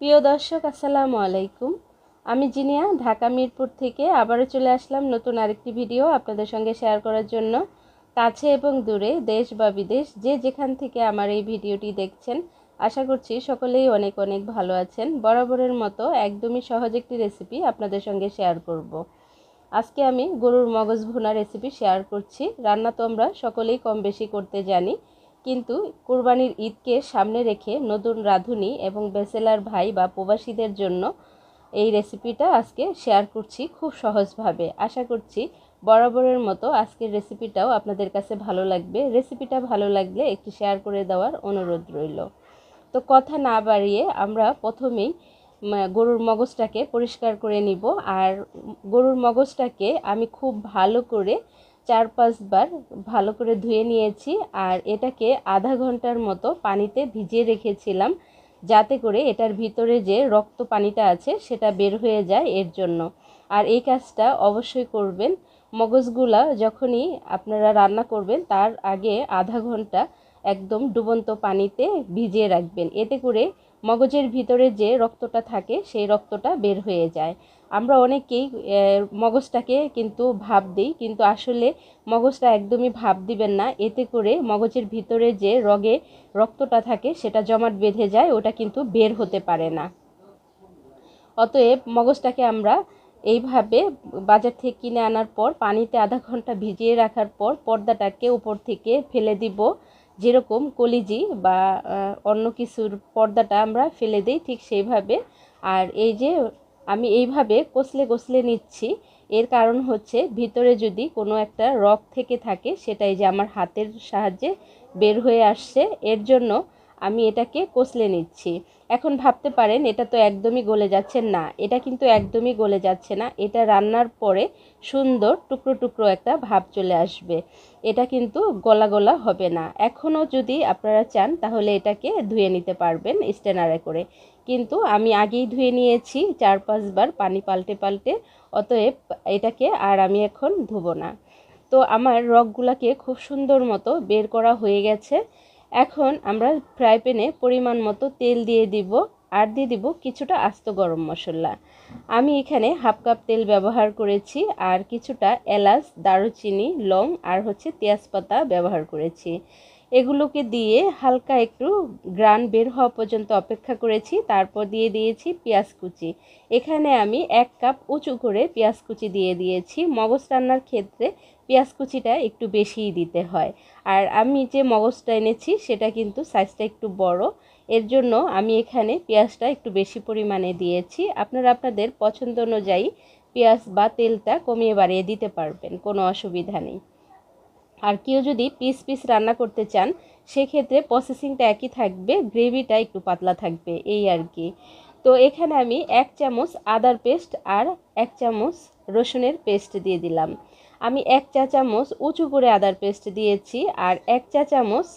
প্রিয় দর্শক, আসসালামু আলাইকুম। আমি জিনিয়া, ঢাকা মিরপুর থেকে আবারও চলে আসলাম নতুন আরেকটি ভিডিও আপনাদের সঙ্গে শেয়ার করার জন্য। কাছে এবং দূরে, দেশ বা বিদেশ, যে যেখান থেকে আমার এই ভিডিওটি দেখছেন, আশা করছি সকলেই অনেক অনেক ভালো আছেন। বরাবরের মতো একদমই সহজ একটি রেসিপি আপনাদের সঙ্গে শেয়ার করব। আজকে আমি গরুর মগজ ভুনা রেসিপি শেয়ার করছি। রান্না তো আমরা সকলেই কম বেশি করতে জানি। কিন্তু কুরবানির ঈদকে সামনে রেখে নতুন রাঁধুনি এবং বেসেলার ভাই বা প্রবাসীদের জন্য এই রেসিপিটা আজকে শেয়ার করছি খুব সহজভাবে। আশা করছি বরাবরের মতো আজকের রেসিপিটাও আপনাদের কাছে ভালো লাগবে। রেসিপিটা ভালো লাগলে একটু শেয়ার করে দেওয়ার অনুরোধ রইল। তো কথা না বাড়িয়ে আমরা প্রথমেই গরুর মগজটাকে পরিষ্কার করে নিব। আর গরুর মগজটাকে আমি খুব ভালো করে চার পাঁচবার ভালো করে ধুয়ে নিয়েছি আর এটাকে আধা ঘণ্টার মতো পানিতে ভিজিয়ে রেখেছিলাম যাতে করে এটার ভিতরে যে রক্ত পানিটা আছে সেটা বের হয়ে যায় এর জন্য। আর এই কাজটা অবশ্যই করবেন। মগজগুলা যখনই আপনারা রান্না করবেন তার আগে আধা ঘণ্টা একদম ডুবন্ত পানিতে ভিজিয়ে রাখবেন। এতে করে মগজের ভিতরে যে রক্তটা থাকে, সেই রক্তটা বের হয়ে যায়। আমরা অনেকেই মগজটাকে কিন্তু ভাব দিই, কিন্তু আসলে মগজটা একদমই ভাব দিবেন না। এতে করে মগজের ভিতরে যে রগে রক্তটা থাকে, সেটা জমাট বেঁধে যায়, ওটা কিন্তু বের হতে পারে না। অতএব মগজটাকে আমরা এইভাবে বাজার থেকে কিনে আনার পর, পানিতে আধা ঘণ্টা ভিজিয়ে রাখার পর, পর্দাটাকে উপর থেকে ফেলে দিব। যেরকম কলিজি বা অন্য কিছুর পর্দাটা আমরা ফেলে দিই ঠিক সেইভাবে। আর এই যে আমি এইভাবে কষলে কষলে নিচ্ছি, এর কারণ হচ্ছে ভিতরে যদি কোনো একটা রক থেকে থাকে, সেটাই যে আমার হাতের সাহায্যে বের হয়ে আসছে, এর জন্য আমি এটাকে কষলে নিচ্ছি। এখন ভাবতে পারেন, এটা তো একদমই গলে যাচ্ছে না। এটা কিন্তু একদমই গলে যাচ্ছে না। এটা রান্নার পরে সুন্দর টুকরো টুকরো একটা ভাব চলে আসবে। এটা কিন্তু গলা গলা হবে না। এখনও যদি আপনারা চান, তাহলে এটাকে ধুয়ে নিতে পারবেন স্টেনারে করে। কিন্তু আমি আগেই ধুয়ে নিয়েছি, চার পাঁচবার পানি পাল্টে পাল্টে, অতএব এটাকে আর আমি এখন ধুবো না। তো আমার রগগুলাকে খুব সুন্দর মতো বের করা হয়ে গেছে। এখন আমরা ফ্রাই প্যানে পরিমাণ মতো তেল দিয়ে দিব আর দিয়ে দিব কিছুটা আস্ত গরম মশলা। আমি এখানে হাফ কাপ তেল ব্যবহার করেছি আর কিছুটা এলাচ, দারুচিনি, লং আর হচ্ছে তেজপাতা ব্যবহার করেছি। এগুলোকে দিয়ে হালকা একটু গ্রান বের হওয়া পর্যন্ত অপেক্ষা করেছি। তারপর দিয়ে দিয়েছি পেঁয়াজ কুচি। এখানে আমি এক কাপ উঁচু করে পেঁয়াজ কুচি দিয়ে দিয়েছি। মগজ রান্নার ক্ষেত্রে পেঁয়াজ কুচিটা একটু বেশিই দিতে হয়। আর আমি যে মগজটা এনেছি, সেটা কিন্তু সাইজটা একটু বড়। এর জন্য আমি এখানে পেঁয়াজটা একটু বেশি পরিমাণে দিয়েছি। আপনারা আপনাদের পছন্দ অনুযায়ী পেঁয়াজ বা তেলটা কমিয়ে বাড়িয়ে দিতে পারবেন, কোনো অসুবিধা নেই। আর কেউ যদি পিস পিস রান্না করতে চান, সেক্ষেত্রে প্রসেসিংটা একই থাকবে গ্রেভিটা একটু পাতলা থাকবে, এই আর কি। তো এখানে আমি এক চামচ আদার পেস্ট আর এক চামচ রসুনের পেস্ট দিয়ে দিলাম। আমি এক চা চামচ উঁচু করে আদার পেস্ট দিয়েছি আর এক চা চামচ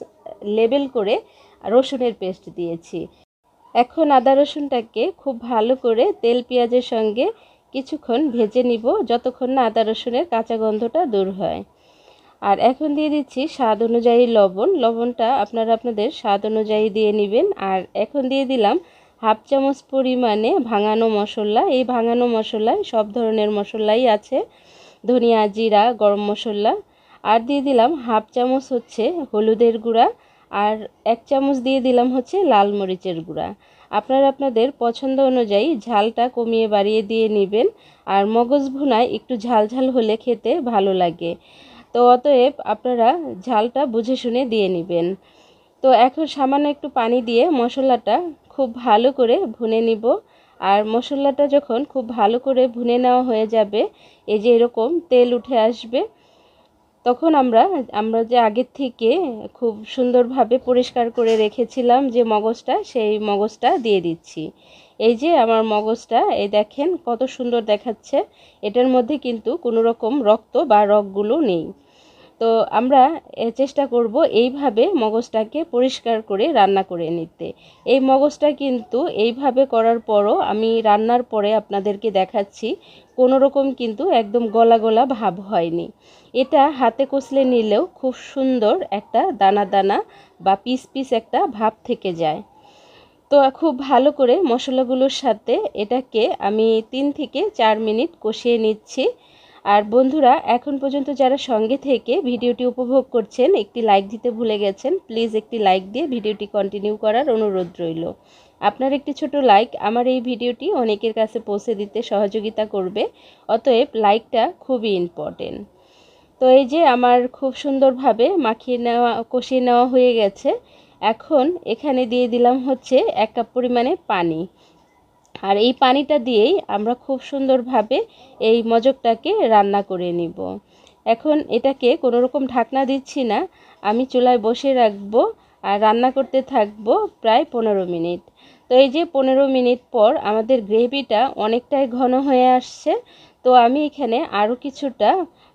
লেবেল করে রসুনের পেস্ট দিয়েছি। এখন আদা রসুনটাকে খুব ভালো করে তেল পেঁয়াজের সঙ্গে কিছুক্ষণ ভেজে নিব যতক্ষণ না আদা রসুনের কাঁচা গন্ধটা দূর হয়। আর এখন দিয়ে দিচ্ছি স্বাদ অনুযায়ী লবণ। লবণটা আপনারা আপনাদের স্বাদ অনুযায়ী দিয়ে নেবেন। আর এখন দিয়ে দিলাম হাফ চামচ পরিমাণে ভাঙানো মশলা। এই ভাঙানো মশলায় সব ধরনের মশলাই আছে। ধনিয়া জিরা, গরম মশলা, আর দিয়ে দিলাম হাফ চামচ হচ্ছে হলুদের গুঁড়া, আর এক চামচ দিয়ে দিলাম হচ্ছে লাল মরিচের গুঁড়া। আপনারা আপনাদের পছন্দ অনুযায়ী ঝালটা কমিয়ে বাড়িয়ে দিয়ে নেবেন, আর মগজ ভুনায় একটু ঝাল ঝাল হলে খেতে ভালো লাগে। তো অতএব আপনারা ঝালটা বুঝে শুনে দিয়ে নেবেন। তো এখন সামান্য একটু পানি দিয়ে মশলাটা খুব ভালো করে ভুনে নিব। আর মশলাটা যখন খুব ভালো করে ভুনে নেওয়া হয়ে যাবে, এই যে এরকম তেল উঠে আসবে, তখন আমরা আমরা যে আগের থেকে খুব সুন্দরভাবে পরিষ্কার করে রেখেছিলাম যে মগজটা, সেই মগজটা দিয়ে দিচ্ছি। এই যে আমার মগজটা, এই দেখেন কত সুন্দর দেখাচ্ছে। এটার মধ্যে কিন্তু কোনো রকম রক্ত বা রগগুলো নেই। তো আমরা চেষ্টা করব এইভাবে মগজটাকে পরিষ্কার করে রান্না করে নিতে। এই মগজটা কিন্তু এইভাবে করার পরও আমি রান্নার পরে আপনাদেরকে দেখাচ্ছি কোনো রকম কিন্তু একদম গলা গলা ভাব হয়নি। এটা হাতে কষলে নিলেও খুব সুন্দর একটা দানা দানা বা পিস পিস একটা ভাব থেকে যায়। তো খুব ভালো করে মশলাগুলোর সাথে এটাকে আমি তিন থেকে চার মিনিট কষিয়ে নিচ্ছি। আর বন্ধুরা, এখন পর্যন্ত যারা সঙ্গে থেকে ভিডিওটি উপভোগ করছেন, একটি লাইক দিতে ভুলে গেছেন প্লিজ একটি লাইক দিয়ে ভিডিওটি কন্টিনিউ করার অনুরোধ রইল। আপনার একটি ছোট লাইক আমার এই ভিডিওটি অনেকের কাছে পৌঁছে দিতে সহযোগিতা করবে, অতএব লাইকটা খুবই ইম্পর্টেন্ট তো এই যে আমার খুব সুন্দরভাবে মাখিয়ে নেওয়া, কষিয়ে নেওয়া হয়ে গেছে, এখন এখানে দিয়ে দিলাম হচ্ছে এক কাপ পরিমাণে পানি। আর এই পানিটা দিয়েই আমরা খুব সুন্দরভাবে এই মজকটাকে রান্না করে নিব। এখন এটাকে কোনো রকম ঢাকনা দিচ্ছি না, আমি চুলায় বসে রাখব আর রান্না করতে থাকব প্রায় পনেরো মিনিট। তো এই যে পনেরো মিনিট পর আমাদের গ্রেভিটা অনেকটাই ঘন হয়ে আসছে, তো আমি এখানে আরও কিছুটা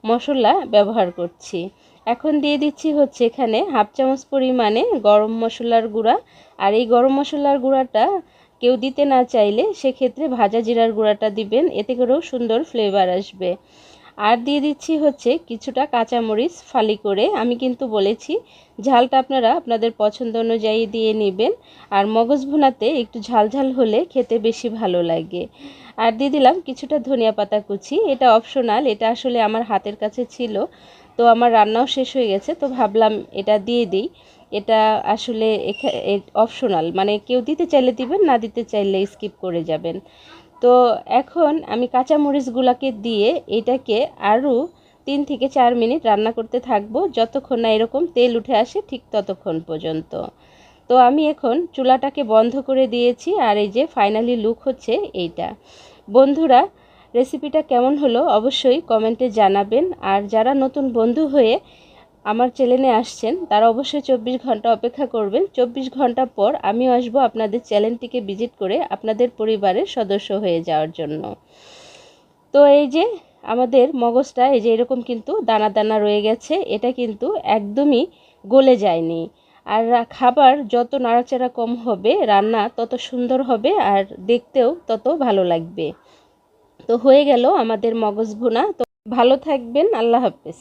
মশলা ব্যবহার করছি। এখন দিয়ে দিচ্ছি হচ্ছে এখানে হাফ চামচ পরিমাণে গরম মশলার গুঁড়া। আর এই গরম মশলার গুঁড়াটা কেউ দিতে না চাইলে সেক্ষেত্রে ভাজা জিরার গুঁড়াটা দিবেন, এতে করেও সুন্দর ফ্লেভার আসবে। আর দিয়ে দিচ্ছি হচ্ছে কিছুটা কাঁচামরিচ ফালি করে। আমি কিন্তু বলেছি, ঝালটা আপনারা আপনাদের পছন্দ অনুযায়ী দিয়ে নেবেন, আর মগজ ভুনাতে একটু ঝাল ঝাল হলে খেতে বেশি ভালো লাগে। আর দিয়ে দিলাম কিছুটা ধনিয়া পাতা কুচি, এটা অপশনাল এটা আসলে আমার হাতের কাছে ছিল, তো আমার রান্নাও শেষ হয়ে গেছে, তো ভাবলাম এটা দিয়ে দিই। এটা আসলে অপশনাল মানে কেউ দিতে চাইলে দিবেন, না দিতে চাইলে স্কিপ করে যাবেন। তো এখন আমি কাঁচা মরিচগুলোকে দিয়ে এটাকে আরও তিন থেকে চার মিনিট রান্না করতে থাকব। যতক্ষণ না এরকম তেল উঠে আসে, ঠিক ততক্ষণ পর্যন্ত। তো আমি এখন চুলাটাকে বন্ধ করে দিয়েছি, আর এই যে ফাইনালি লুক হচ্ছে এইটা। বন্ধুরা রেসিপিটা কেমন হলো অবশ্যই কমেন্টে জানাবেন। আর যারা নতুন বন্ধু হয়ে আমার চ্যানেলে আসছেন, তারা অবশ্যই চব্বিশ ঘণ্টা অপেক্ষা করবেন। চব্বিশ ঘণ্টা পর আমিও আসব আপনাদের চ্যানেলটিকে ভিজিট করে আপনাদের পরিবারের সদস্য হয়ে যাওয়ার জন্য। তো এই যে আমাদের মগজটা, এই যে এরকম কিন্তু দানা দানা রয়ে গেছে, এটা কিন্তু একদমই গলে যায়নি। আর খাবার যত নাড়াচাড়া কম হবে, রান্না তত সুন্দর হবে, আর দেখতেও তত ভালো লাগবে। তো হয়ে গেল আমাদের মগজ ভুনা। তো ভালো থাকবেন, আল্লাহ হাফেজ।